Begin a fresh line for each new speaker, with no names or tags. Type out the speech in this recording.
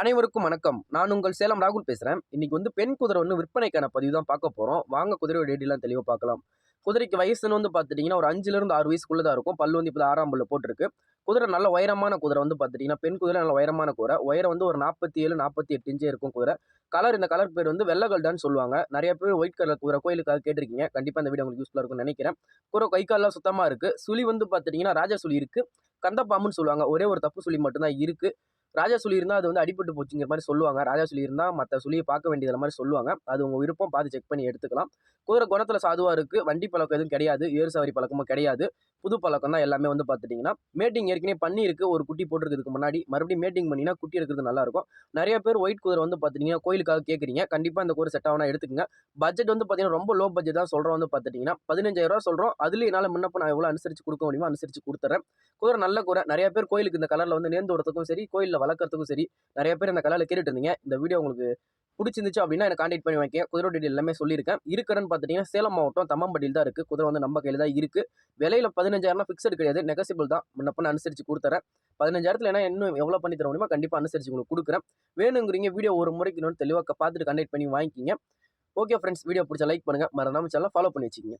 அனைவருக்கும் வணக்கம். நான் உங்கள் சேலம் ராகுல் பேசுகிறேன் இன்னைக்கு வந்து பெண் குதிரை வந்து விற்பனைக்கான பதிவு தான் பார்க்க போகிறோம் வாங்க குதிரையோட டேடிலாம் தெளிவாக பார்க்கலாம். குதிரைக்கு வயசுன்னு வந்து பார்த்துட்டிங்கன்னா ஒரு அஞ்சுலேருந்து ஆறு வயசுக்குள்ளே தான் இருக்கும். பல்லு வந்து இப்போ ஆறாம் பல்லு போட்டிருக்கு. குதிரை நல்ல உயரமான குதிரை வந்து பார்த்துட்டிங்கன்னா பெண் குதிரை நல்ல உயரமான குதிரை. உயரம் வந்து ஒரு நாற்பத்தி ஏழு நாற்பத்தி எட்டு இன்ச்சே இருக்கும் குதிரை. கலர் இந்த கலர் பேர் வந்து வெள்ளை கல்டான்னு சொல்லுவாங்க. நிறைய பேர் ஒயிட் கலர் குதிரை கோயிலுக்காக கேட்டிருக்கீங்க. கண்டிப்பாக இந்த வீடியோ உங்களுக்கு யூஸ்ஃபுல்லாக இருக்கும்னு நினைக்கிறேன். குதிரை கை கால்லாம் சுத்தமாக இருக்குது சுழி வந்து பார்த்துட்டிங்கன்னா ராஜா சுழி இருக்குது கந்தப்பாம்புன்னு சொல்லுவாங்க. ஒரே ஒரு தப்பு சுழி மட்டும்தான் இருக்குது ராஜா சுழி இருந்தால் அது வந்து அடிபட்டு போச்சுங்கிற மாதிரி சொல்லுவாங்க. ராஜா சுழி இருந்தால் மற்ற சுழியை பார்க்க வேண்டியது மாதிரி சொல்லுவாங்க. அது உங்கள் விருப்பம் பார்த்து செக் பண்ணி எடுத்துக்கலாம். குதிரை குணத்தில் சாதுவாக இருக்குது வண்டி பழக்கம் எதுவும் கிடையாது. ஏறு சவாரி பழக்கமும் கிடையாது. புது பழக்கம் தான் எல்லாமே வந்து பார்த்துட்டிங்கன்னா மேட்டிங் ஏற்கனவே பண்ணியிருக்கு. ஒரு குட்டி போட்டிருக்கிறதுக்கு முன்னாடி. மறுபடியும் மேட்டிங் பண்ணினா குட்டி இருக்கிறது நல்லாயிருக்கும் நிறைய பேர் ஒயிட் குதிரை வந்து பார்த்துட்டிங்கன்னா கோயிலுக்காக கேட்குறீங்க கண்டிப்பாக அந்த குதிரை செட் ஆகணும் எடுத்துக்கங்க. பட்ஜெட் வந்து பார்த்தீங்கன்னா ரொம்ப லோ பட்ஜெட் தான் சொல்கிறோம் வந்து பார்த்துட்டிங்கன்னா பதினஞ்சாயிரரூவா சொல்கிறோம் அதுலேயும் என்னால் முன்னப்ப நான் எவ்வளோ அனுசரித்து கொடுக்க முடியுமோ அனுசரித்து கொடுத்துறேன். குதிரை நல்ல குறை நிறைய பேர் கோயிலுக்கு இந்த கலரில் வந்து நேர்ந்து விடுறதுக்கும் சரி கோயிலில் வளர்க்குறதுக்கும் சரி நிறைய பேர் இந்த கலரில் கேட்டுட்டு இருந்தீங்க. இந்த வீடியோ உங்களுக்கு பிடிச்சிருந்துச்சு அப்படின்னா எனக்கு கான்டெக்ட் பண்ணி வைக்க குதிரை டீட்டெயில் எல்லாமே சொல்லியிருக்கேன். இருக்கிறன்னு பார்த்தீங்கன்னா சேலம் மாவட்டம் தம்மம்பட்டியில் தான் இருக்குது குதிரை வந்து நம்ம கையில் தான் இருக்குது விலையில் பதினஞ்சாயிரம் ஃபிக்ஸட் கிடையாது. நெகசிபிள் தான். முன்னப்ப அனுசரித்து கொடுத்துறேன். பதினஞ்சாயிரத்தில் என்ன இன்னும் எவ்வளோ பண்ணி தர முடியுமோ கண்டிப்பாக அனுசரித்து உங்களுக்கு கொடுக்குறேன். வேணுங்கிறீங்க வீடியோ ஒரு முறைக்கு இன்னொரு தெளிவாக பார்த்துட்டு கண்டெக்ட் பண்ணி வாங்கிக்கிங்க. ஓகே ஃப்ரெண்ட்ஸ் வீடியோ பிடிச்சா லைக் பண்ணுங்கள் மறந்தாமல் சேனல் ஃபாலோ பண்ணி வச்சுக்கிங்க.